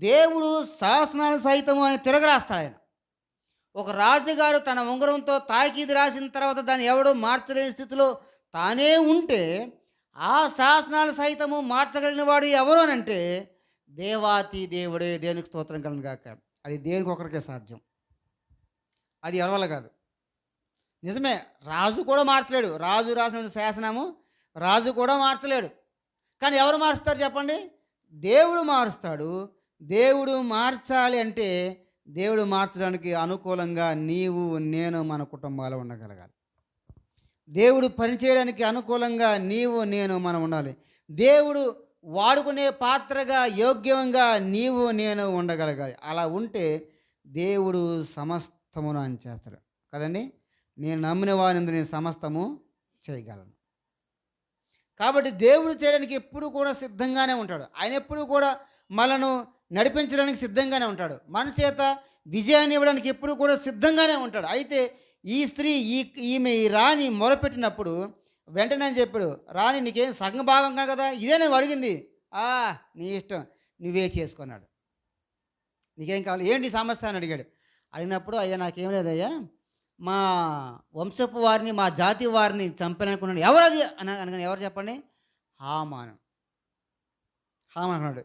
దేవుడు శాసనాలు సహితము అని తిరగరాస్తాడు ఆయన. ఒక రాజుగారు తన ఉంగరంతో తాకీదు రాసిన తర్వాత దాన్ని ఎవడో మార్చలేని స్థితిలో తానే ఉంటే ఆ శాసనాలు సహితము మార్చగలిగిన వాడు ఎవరు అని అంటే దేవాతి దేవుడే దేవునికి స్తోత్రం కలను కాక అది దేనికి ఒకరికే సాధ్యం. అది ఎవరి కాదు. నిజమే రాజు కూడా మార్చలేడు. రాజు రాసిన శాసనము రాజు కూడా మార్చలేడు. కానీ ఎవరు మారుస్తారు చెప్పండి? దేవుడు మారుస్తాడు. దేవుడు మార్చాలి అంటే దేవుడు మార్చడానికి అనుకూలంగా నీవు నేను మన కుటుంబాలు ఉండగలగాలి. దేవుడు పనిచేయడానికి అనుకూలంగా నీవు నేను మనం ఉండాలి. దేవుడు వాడుకునే పాత్రగా యోగ్యంగా నీవు నేను ఉండగలగాలి. అలా ఉంటే దేవుడు సమస్తమును అంచేస్తాడు కదండి? నేను నమ్మిన వారిని నేను సమస్తము చేయగలను. కాబట్టి దేవుడు చేయడానికి ఎప్పుడు కూడా సిద్ధంగానే ఉంటాడు. ఆయన ఎప్పుడు కూడా మనను నడిపించడానికి సిద్ధంగానే ఉంటాడు. మన చేత విజయాన్ని ఇవ్వడానికి ఎప్పుడు కూడా సిద్ధంగానే ఉంటాడు. అయితే ఈ స్త్రీ ఈ ఈమె ఈ రాణి మొరపెట్టినప్పుడు వెంటనే చెప్పాడు? రాణి నీకేం సగం భాగం కాదు కదా? ఇదే నువ్వు అడిగింది. ఆ నీ ఇష్టం. నువ్వే చేసుకున్నాడు. నీకేం కావాలి? ఏంటి సమస్య అని అడిగాడు. అడిగినప్పుడు అయ్యా నాకేం లేదయ్యా. మా వంశపు వారిని మా జాతి వారిని చంపాలనుకున్నాడు. ఎవరు అది అని అనగానే ఎవరు చెప్పండి? హామాను. హామాన్ అన్నాడు.